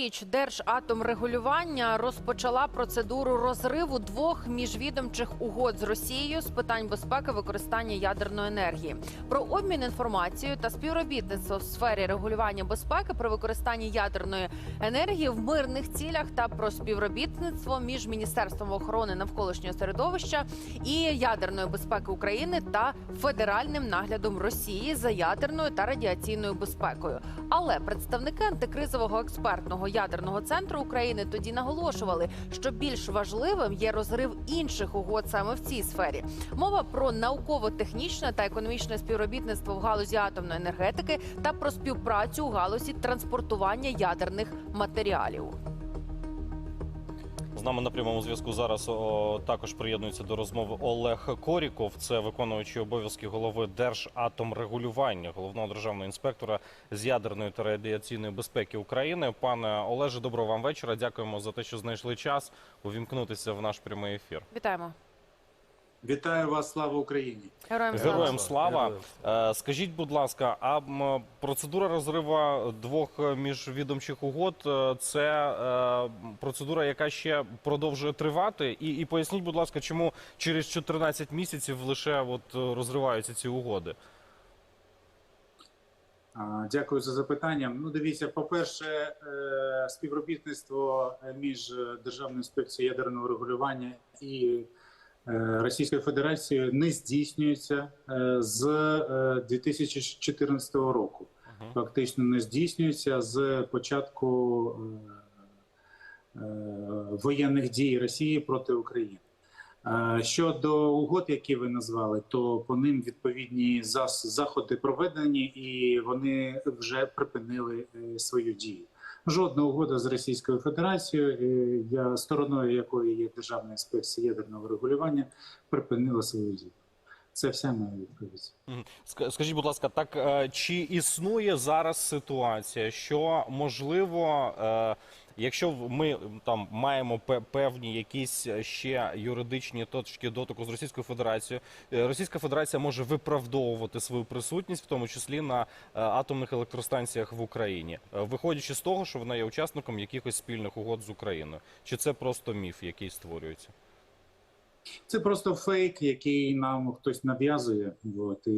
Цьогоріч Держатомрегулювання розпочала процедуру розриву двох міжвідомчих угод з Росією з питань безпеки використання ядерної енергії. Про обмін інформацією та співробітництво в сфері регулювання безпеки при використанні ядерної енергії в мирних цілях та про співробітництво між Міністерством охорони навколишнього середовища і ядерної безпеки України та федеральним наглядом Росії за ядерною та радіаційною безпекою. Але представники антикризового експертного ядерного центру України тоді наголошували, що більш важливим є розрив інших угод саме в цій сфері. Мова про науково-технічне та економічне співробітництво в галузі атомної енергетики та про співпрацю у галузі транспортування ядерних матеріалів. З нами на прямому зв'язку зараз о, також приєднується до розмови Олег Коріков. Це виконуючий обов'язки голови Держатомрегулювання, головного державного інспектора з ядерної та радіаційної безпеки України. Пане Олеже, доброго вам вечора. Дякуємо за те, що знайшли час увімкнутися в наш прямий ефір. Вітаємо Вітаю вас, слава Україні! героям слава. Героям слава. Е, Скажіть, будь ласка, а м, процедура розриву двох міжвідомчих угод е, це е, процедура, яка ще продовжує тривати? І, і поясніть, будь ласка, чому через 14 місяців лише от е, розриваються ці угоди? А, Дякую за запитання. Ну, дивіться, по-перше, е, співробітництво між Державною інспекцією ядерного регулювання і е, Російською Федерацією не здійснюється е, з е, 2014 року. Фактично не здійснюється з початку е, е, воєнних дій Росії проти України. Е, Щодо угод, які ви назвали, то по ним відповідні заходи проведені, і вони вже припинили е, свою дію. Жодна угода з Російською Федерацією, е, я стороною якої є Державна інспекція ядерного регулювання, припинила свою дію. Це вся моя відповідь. Скажіть, будь ласка, так е, чи існує зараз ситуація, що можливо, е, якщо ми там маємо пе- певні якісь ще юридичні точки дотику з Російською Федерацією, е, Російська Федерація може виправдовувати свою присутність, в тому числі на атомних електростанціях в Україні, виходячи з того, що вона є учасником якихось спільних угод з Україною, чи це просто міф, який створюється? Це просто фейк, який нам хтось нав'язує. От, і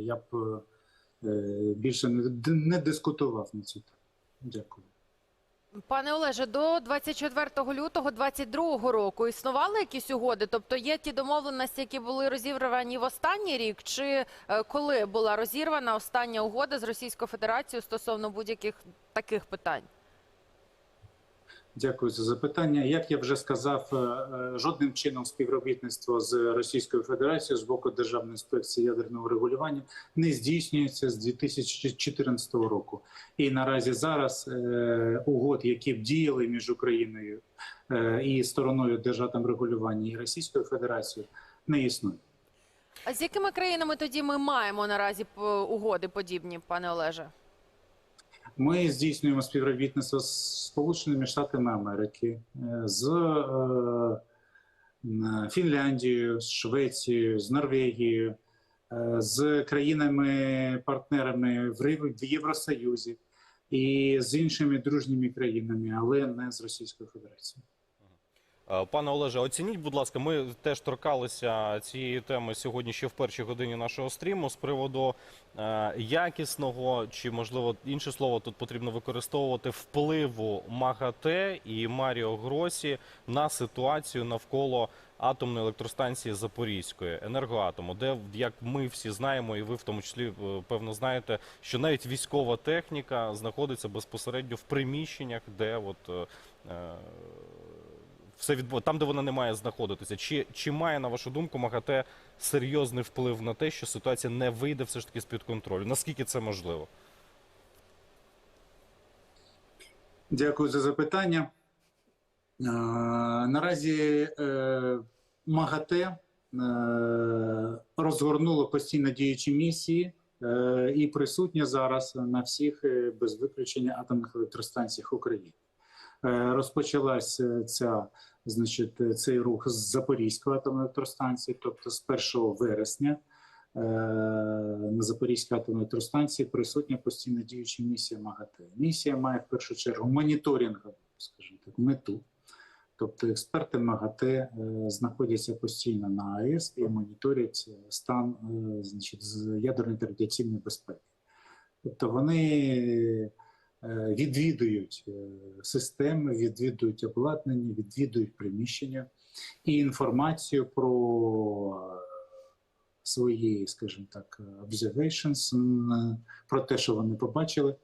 я б е, більше не, не дискутував на цю тему. Дякую. Пане Олеже, до 24 лютого 2022 року існували якісь угоди? Тобто є ті домовленості, які були розірвані в останній рік, чи е, коли була розірвана остання угода з Російською Федерацією стосовно будь-яких таких питань? Дякую за запитання. Як я вже сказав, е, е, жодним чином співробітництво з Російською Федерацією з боку Державної інспекції ядерного регулювання не здійснюється з 2014 року. І наразі зараз е, угод, які б діяли між Україною е, і стороною державного регулювання і Російською Федерацією, не існує. А з якими країнами тоді ми маємо наразі угоди подібні, пане Олеже? Ми здійснюємо співробітництво з Сполученими Штатами Америки, е, з е, Фінляндією, з Швецією, з Норвегією, е, з країнами-партнерами в Євросоюзі і з іншими дружніми країнами, але не з Російською Федерацією. Е, Пане Олеже, оцініть, будь ласка, ми теж торкалися цієї теми сьогодні ще в першій годині нашого стріму з приводу е, якісного чи, можливо, інше слово тут потрібно використовувати впливу МАГАТЕ і Маріо Гросі на ситуацію навколо атомної електростанції Запорізької енергоатому, де як ми всі знаємо, і ви в тому числі е, певно знаєте, що навіть військова техніка знаходиться безпосередньо в приміщеннях, де от. е, е, все відбу... там, де вона не має знаходитися. Чи, чи має, на вашу думку, МАГАТЕ серйозний вплив на те, що ситуація не вийде все ж таки з-під контролю? Наскільки це можливо? Дякую за запитання. Е, Наразі е, МАГАТЕ е, розгорнуло постійно діючі місії і присутня зараз на всіх без виключення атомних електростанціях України. Е, Розпочалась е, ця, значить, е, цей рух з Запорізької атомної електростанції, тобто з 1 вересня. на Запорізькій атомній електростанції присутня постійно діюча місія МАГАТЕ. Місія має в першу чергу моніторингову, скажімо так, мету. Тобто експерти МАГАТЕ знаходяться постійно на АЕС і моніторять стан значить, з ядерної та безпеки. Тобто вони відвідують е, системи, відвідують обладнання, відвідують приміщення і інформацію про е, свої, скажімо так, observations, про те, що вони побачили,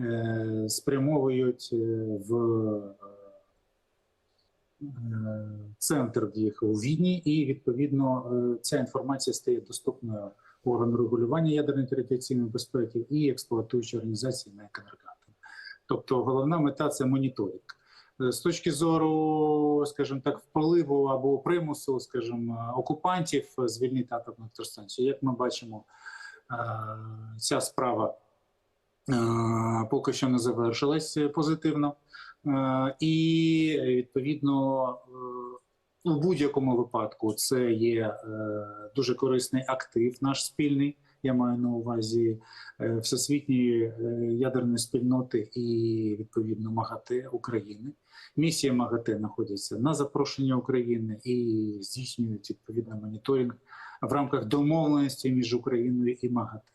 е, спрямовують е, в е, центр їх у Відні, і відповідно е, ця інформація стає доступною органу регулювання ядерної та безпеки і експлуатуючої організації на «Енергоатом». Тобто головна мета це моніторинг. Е, З точки зору, скажімо так, впливу або примусу, скажімо, окупантів звільнити атомну електростанцію, як ми бачимо, е, ця справа е, поки що не завершилась позитивно. Е, І відповідно е, у будь-якому випадку це є е, дуже корисний актив, наш спільний. Я маю на увазі е, всесвітньої е, ядерної спільноти і відповідно МАГАТЕ України. Місія МАГАТЕ знаходиться на запрошення України і здійснюють відповідно моніторинг в рамках домовленості між Україною і МАГАТЕ.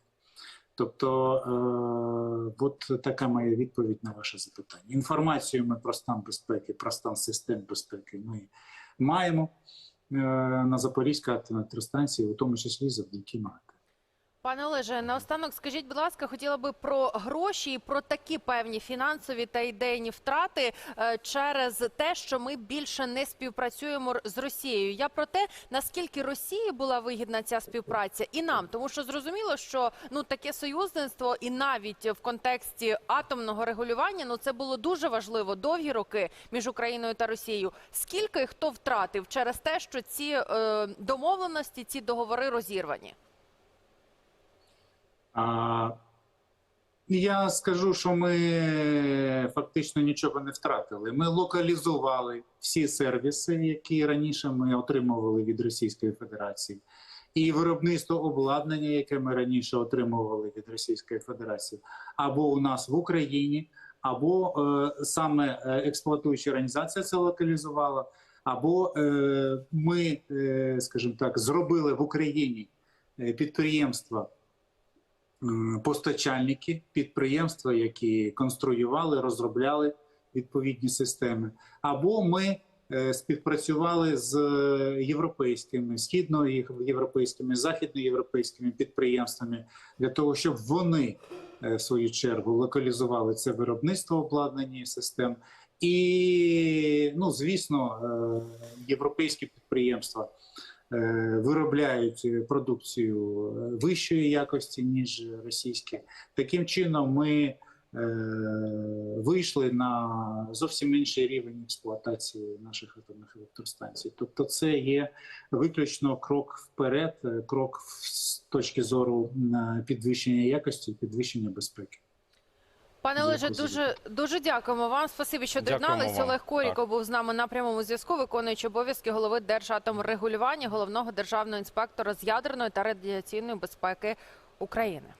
Тобто, е, от така моя відповідь на ваше запитання. Інформацію ми про стан безпеки, про стан систем безпеки ми маємо е, на Запорізькій атомній електростанції, у тому числі завдяки МАГАТЕ. Пане Олеже, наостанок скажіть, будь ласка, хотіла би про гроші і про такі певні фінансові та ідейні втрати е, через те, що ми більше не співпрацюємо з Росією. Я про те, наскільки Росії була вигідна ця співпраця, і нам, тому що зрозуміло, що ну таке союзництво, і навіть в контексті атомного регулювання, ну це було дуже важливо довгі роки між Україною та Росією. Скільки хто втратив через те, що ці е, домовленості, ці договори розірвані? Я скажу, що ми фактично нічого не втратили. Ми локалізували всі сервіси, які раніше ми отримували від Російської Федерації, і виробництво обладнання, яке ми раніше отримували від Російської Федерації, або у нас в Україні, або е, саме е, експлуатуюча організація це локалізувала, або е, ми, е, скажімо так, зробили в Україні е, підприємства постачальники, підприємства, які конструювали, розробляли відповідні системи, або ми е, співпрацювали з європейськими, східноєвропейськими, західноєвропейськими підприємствами для того, щоб вони е, в свою чергу локалізували це виробництво обладнання систем. І, ну, звісно, е, європейські підприємства е, виробляють е, продукцію е, вищої якості, ніж російські. Таким чином, ми е, вийшли на зовсім інший рівень експлуатації наших атомних електростанцій. Тобто, це є виключно крок вперед, е, крок з точки зору підвищення якості, підвищення безпеки. Пане Олеже, дуже дуже дякуємо вам. Спасибі, що доєдналися. Олег Коріко був з нами на прямому зв'язку, виконуючи обов'язки голови Держатомрегулювання, головного державного інспектора з ядерної та радіаційної безпеки України.